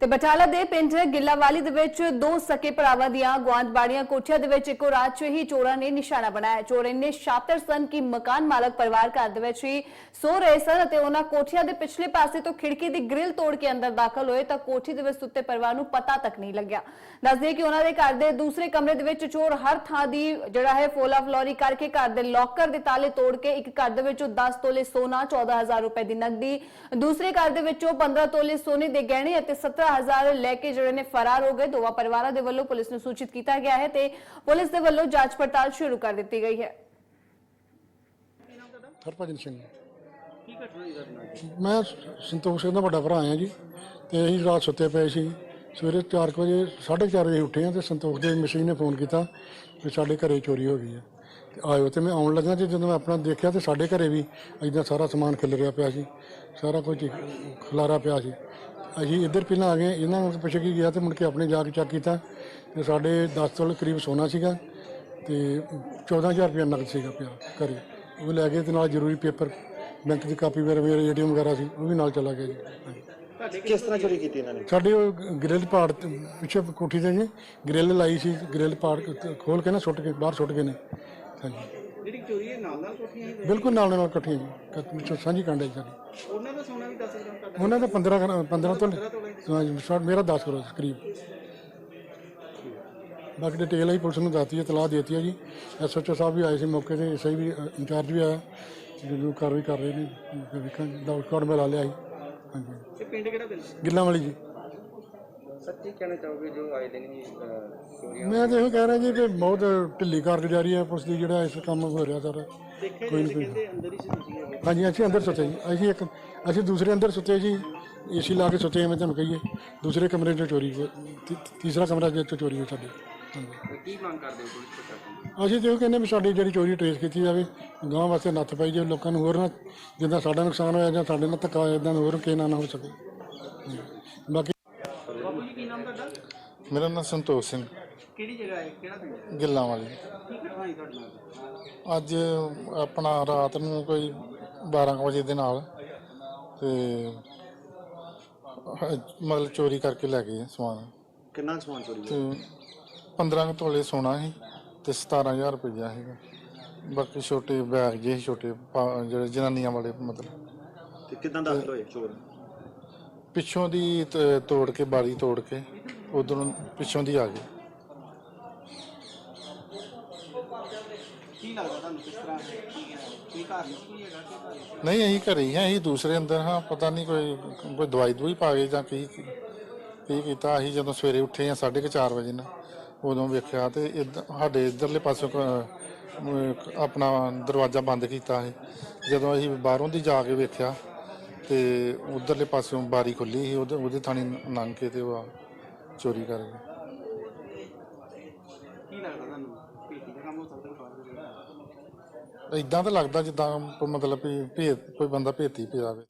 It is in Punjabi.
ਤੇ ਬਟਾਲਾ ਦੇ ਪਿੰਡ ਗਿੱਲਾਵਾਲੀ ਦੇ ਵਿੱਚ ਦੋ ਸਕੇ ਭਰਾਵਾਂ ਦੀਆਂ ਗਵਾਂਢਬਾੜੀਆਂ ਕੋਠੀਆਂ ਦੇ ਵਿੱਚ ਇੱਕੋ ਰਾਤ 'ਚ ਹੀ ਚੋਰਾਂ ਨੇ ਨਿਸ਼ਾਨਾ ਬਣਾਇਆ। ਚੋਰ ਇੰਨੇ ਸ਼ਾਤਰ ਸਨ ਕਿ ਮਕਾਨ ਮਾਲਕ ਪਰਿਵਾਰ ਘਰ ਦੇ ਵਿੱਚ ਹੀ ਸੋ ਰਹੇ ਸਨ ਅਤੇ ਉਹਨਾਂ ਕੋਠੀਆਂ ਦੇ ਪਿਛਲੇ ਪਾਸੇ ਤੋਂ ਖਿੜਕੀ ਦੀ ਗ੍ਰਿਲ ਤੋੜ ਕੇ ਅੰਦਰ ਦਾਖਲ ਹੋਏ ਤਾਂ ਕੋਠੀ ਦੇ ਵਿੱਚ ਸੁੱਤੇ ਪਰਿਵਾਰ ਨੂੰ ਪਤਾ ਤੱਕ ਨਹੀਂ ਲੱਗਿਆ। ਦੱਸਦੇ ਕਿ ਉਹਨਾਂ ਦੇ ਘਰ ਦੇ ਦੂਸਰੇ ਕਮਰੇ ਦੇ ਵਿੱਚ ਚੋਰ ਹਰ ਥਾਂ ਦੀ ਜਿਹੜਾ ਹੈ ਫੋਲਾ ਫਲੋਰੀ ਕਰਕੇ ਘਰ ਦੇ ਲੋਕਰ ਦੇ ਤਾਲੇ ਤੋੜ ਕੇ ਇੱਕ ਘਰ ਦੇ ਵਿੱਚੋਂ 10 ਤੋਲੇ ਸੋਨਾ 14000 ਰੁਪਏ ਦੀ ਨਕਦੀ, ਦੂਸਰੇ ਘਰ ਦੇ ਵਿੱਚੋਂ 15 ਤੋਲੇ ਸੋਨੇ ਦੇ ਗਹਿਣੇ ਅਤੇ 17000 ਲੈ ਕੇ ਜਿਹੜੇ ਨੇ ਫਰਾਰ ਹੋ ਗਏ। ਦੋਵਾਂ ਪਰਿਵਾਰਾਂ ਦੇ ਵੱਲੋਂ ਪੁਲਿਸ ਨੂੰ ਸੂਚਿਤ ਕੀਤਾ ਗਿਆ ਹੈ ਤੇ ਪੁਲਿਸ ਦੇ ਵੱਲੋਂ ਜਾਂਚ ਪੜਤਾਲ ਸ਼ੁਰੂ ਕਰ ਦਿੱਤੀ ਗਈ ਹੈ। ਹਰਭਜਨ ਸਿੰਘ ਮੈਂ ਸੰਤੋਖ ਸਿੰਘ ਦਾ ਵੱਡਾ ਭਰਾ ਆ ਜੀ ਤੇ ਅਸੀਂ ਰਾਤ ਸੁੱਤੇ ਪਏ ਸੀ। ਸਵੇਰੇ 4 ਵਜੇ 4:30 ਵਜੇ ਉੱਠੇ ਆ ਤੇ ਸੰਤੋਖ ਦੇ ਮਸ਼ੀਨ ਨੇ ਫੋਨ ਕੀਤਾ ਕਿ ਸਾਡੇ ਘਰੇ ਚੋਰੀ ਹੋ ਗਈ ਹੈ। ਤੇ ਆਇਓ ਤੇ ਮੈਂ ਆਉਣ ਲੱਗਾ ਤੇ ਜਦੋਂ ਮੈਂ ਆਪਣਾ ਦੇਖਿਆ ਤੇ ਸਾਡੇ ਘਰੇ ਵੀ ਇਦਾਂ ਸਾਰਾ ਸਮਾਨ ਖਿਲ ਰਿਹਾ ਪਿਆ ਸੀ। ਸਾਰਾ ਕੁਝ ਖਲਾਰਾ ਪਿਆ ਸੀ। ਅਸੀਂ ਇੱਧਰ ਪਹਿਲਾਂ ਆ ਗਏ ਇਹਨਾਂ ਨੂੰ ਪੁੱਛ ਕੇ ਗਿਆ ਤੇ ਮੁੜ ਕੇ ਆਪਣੇ ਜਾ ਕੇ ਚੈੱਕ ਕੀਤਾ ਤੇ ਸਾਡੇ 10 ਤੋਲੇ ਕਰੀਬ ਸੋਨਾ ਸੀਗਾ ਤੇ 14000 ਰੁਪਏ ਨਕਦ ਸੀਗਾ ਪਿਆ ਘਰੇ। ਉਹ ਲੈ ਗਏ ਤੇ ਨਾਲ ਜ਼ਰੂਰੀ ਪੇਪਰ ਬੈਂਕ ਦੀ ਕਾਪੀ ਵਗੈਰਾ ਮੇਰੇ ਏਟੀਐਮ ਵਗੈਰਾ ਸੀ ਉਹ ਵੀ ਨਾਲ ਚਲਾ ਗਿਆ ਜੀ। ਹਾਂਜੀ। ਕਿਸ ਤਰ੍ਹਾਂ ਚੋਰੀ ਕੀਤੀ ਇਹਨਾਂ ਨੇ? ਸਾਡੇ ਉਹ ਗ੍ਰਿਲ ਪਾੜ ਤੇ ਪਿੱਛੇ ਕੋਠੀ ਤੇ ਜੀ ਗ੍ਰਿਲ ਲਾਈ ਸੀ ਗ੍ਰਿਲ ਪਾੜ ਖੋਲ ਕੇ ਨਾ ਸੁੱਟ ਕੇ ਬਾਹਰ ਸੁੱਟ ਗਏ ਨੇ। ਹਾਂਜੀ। ਜਿਹੜੀ ਚੋਰੀ ਹੈ ਨਾਲ ਨਾਲ ਕੋਠੀਆਂ ਹੀ ਬਿਲਕੁਲ ਨਾਲ ਨਾਲ ਇਕੱਠੀਆਂ ਜੀ ਕ- ਵਿੱਚੋਂ ਸਾਂਝੀ ਕਾਂਡੇ ਸਾਡੀ। ਉਹਨਾਂ ਦਾ ਸੋਨਾ ਵੀ ਦੱਸ ਸਕਦੇ ਹੋ ਤੁਹਾਡਾ ਉਹਨਾਂ ਦਾ 15 ਗ੍ਰਾਮ- 15 ਤੋਂ ਹਾਂਜੀ ਸ਼ਾਰਟ ਮੇਰਾ 10 ਕਰੋੜ ਕਰੀਬ। ਬਾਕੀ ਡਿਟੇਲ ਹੀ ਪੁਲਿਸ ਨੂੰ ਦੱਸਤੀ ਹੈ ਤਲਾਹ ਦੇਤੀ ਹੈ ਜੀ। ਐਸਐਚਓ ਸਾਹਿਬ ਵੀ ਆਏ ਸੀ ਮੌਕੇ ਤੇ ਸਹੀ ਵੀ ਇੰਚਾਰਜ ਵੀ ਆਇਆ। ਜਦੋਂ ਕਾਰਵਾਈ ਕਰ ਰਹੇ ਨੇ ਵੇਖਾਂ ਡਾਊਟ ਕਾਰਡ ਮੈਂ ਲਾ ਲਿਆ ਸੀ। ਹਾਂਜੀ। ਇਹ ਪਿੰਡ ਕਿਹੜਾ ਪਿੰਡ? ਗਿੱਲਾਂ ਵਾਲੀ ਜੀ। ਸੱਚੀ ਕਹਿਣਾ ਚਾਹੋਗੇ ਜੋ ਆਏ ਦਿਨ ਹੀ ਚੋਰੀਆਂ ਮੈਂ ਤਾਂ ਇਹੋ ਕਹਿ ਰਿਹਾ ਜੀ ਕਿ ਬਹੁਤ ਢਿੱਲੀ ਕਾਰਗੁਜ਼ਾਰੀ ਹੈ ਪੁਲਿਸ ਦੀ ਜਿਹੜਾ ਇਸ ਕੰਮ ਹੋ ਰਿਹਾ ਸਾਰਾ। ਦੇਖਿਆ ਜਾਂਦੇ ਕਹਿੰਦੇ ਅੰਦਰ ਹੀ ਸੀ ਤੁਸੀਂ ਹਾਂਜੀ ਅਸੀਂ ਅੰਦਰ ਸੁੱਤੇ ਜੀ। ਅਸੀਂ ਇੱਕ ਅਸੀਂ ਦੂਸਰੇ ਅੰਦਰ ਸੁੱਤੇ ਜੀ। ਏਸੀ ਲਾ ਕੇ ਸੁੱਤੇ ਐਵੇਂ ਤੁਹਾਨੂੰ ਕਹੀਏ। ਦੂਸਰੇ ਕਮਰੇ 'ਚ ਚੋਰੀ ਹੋਈ। ਤੀ- ਤੀਸਰਾ ਕਮਰਾ ਜਿੱਥੇ ਚੋਰੀ ਹੋਈ ਸਾਡੇ। ਹਾਂਜੀ। ਕੀ ਮੰਗ ਕਰਦੇ ਹੋ ਪੁਲਿਸ ਪ੍ਰਸ਼ਾਸਨ ਅਸੀਂ ਤੇ ਉਹ ਕਹਿੰਦੇ ਵੀ ਸਾਡੀ ਜਿਹੜੀ ਚੋਰੀ ਟ੍ਰੇਸ ਕੀਤੀ ਜਾਵੇ। ਗਾਂ ਵਾਸਤੇ ਨੱਥ ਪਾਈ ਜਾਵੇ ਲੋਕਾਂ ਨੂੰ ਹੋਰ ਨਾ ਜਿੱਦਾਂ ਸਾਡਾ ਨੁਕਸਾਨ ਹੋਇਆ ਜਾਂ ਸਾਡੇ ਨਾਲ ਧੱਕਾ ਹੋਇਆ ਇਦਾਂ ਹੋਰ ਕਿਸੇ ਨਾਲ ਨਾ ਹੋ ਸਕੇ। ਹਾਂਜੀ। ਬਾਕੀ ਜੀ ਨਾਮ ਤੁਹਾਡਾ? ਮੇਰਾ ਨਾਮ ਸੰਤੋਖ ਸਿੰਘ। ਕਿਹੜੀ ਜਗ੍ਹਾ ਹੈ? ਕਿਹੜਾ ਪਿੰਡ ਹੈ? ਗਿੱਲਾਂ ਵਾਲੀ। ਕੀ ਹੋਈ ਤੁਹਾਡੇ ਨਾਲ? ਅੱਜ ਆਪਣਾ ਰਾਤ ਨੂੰ ਕੋਈ 12 ਕੁ ਵਜੇ ਦੇ ਨਾਲ ਤੇ ਮਤਲਬ ਚੋਰੀ ਕਰਕੇ ਲੈ ਗਏ ਸਮਾਨ। ਕਿੰਨਾ ਕੁ ਸਮਾਨ ਚੋਰੀ ਤੇ 15 ਕੁ ਤੋਲੇ ਸੋਨਾ ਸੀ ਤੇ 17000 ਰੁਪਇਆ ਸੀਗਾ। ਬਾਕੀ ਛੋਟੇ ਬੈਗ ਜਿਹੇ ਛੋਟੇ ਪਾ- ਜਿਹੜੇ ਜਨਾਨੀਆਂ ਵਾਲੇ ਮਤਲਬ। ਤੇ ਕਿਦਾਂ ਦਾਖਲ ਹੋਏ ਚੋਰ? ਪਿੱਛੋਂ ਦੀ ਤ- ਤੋੜ ਕੇ ਬਾਰੀ ਤੋੜ ਕੇ ਉਧਰੋਂ ਪਿੱਛੋਂ ਦੀ ਆ ਗਏ ਕੀ ਲੱਗਦਾ ਤੁਹਾਨੂੰ ਕਿਸ ਤਰ੍ਹਾਂ? ਕੀ ਕਾਰਨ ਕੀ ਹੈਗਾ? ਕੀ ਕਾਰਨ ਨਹੀਂ ਅਸੀਂ ਘਰੇ ਹੀ ਹਾਂ ਅਸੀਂ ਦੂਸਰੇ ਅੰਦਰ ਹਾਂ ਪਤਾ ਨਹੀਂ ਕੋਈ ਕੋਈ ਦਵਾਈ ਦਵਾਈ ਪਾ ਗਏ ਜਾਂ ਕੀ ਕੀ ਕੀਤਾ। ਅਸੀਂ ਜਦੋਂ ਸਵੇਰੇ ਉੱਠੇ ਆ 4:30 ਵਜੇ ਨਾ ਉਦੋਂ ਵੇਖਿਆ ਤੇ ਇੱਧ- ਸਾਡੇ ਇਧਰਲੇ ਪਾਸੋਂ ਕ- ਅਮ ਆਪਣਾ ਦਰਵਾਜ਼ਾ ਬੰਦ ਕੀਤਾ ਸੀ। ਜਦੋਂ ਅਸੀਂ ਬਾਹਰੋਂ ਦੀ ਜਾ ਕੇ ਵੇਖਿਆ ਤੇ ਉਧਰਲੇ ਪਾਸੋਂ ਬਾਰੀ ਖੁੱਲੀ ਸੀ ਉਹਦੇ ਉਹਦੇ ਥਾਣੀ ਲੰਘ ਕੇ ਤੇ ਉਹ ਚੋਰੀ ਕਰ ਗਏ। ਕੀ ਲੱਗਦਾ ਤੁਹਾਨੂੰ? ਭੇਤੀ ਦਾ ਕੰਮ ਹੋ ਸਕਦਾ ਬਾਹਰ ਦੇ ਜਿਹੜਾ? ਇਦਾਂ ਤਾਂ ਲੱਗਦਾ ਜਿੱਦਾਂ ਕੋਈ ਮਤਲਬ ਵੀ ਭੇਤ ਕੋਈ ਬੰਦਾ ਭੇਤੀ ਪਿਆ ਹੋਵੇ।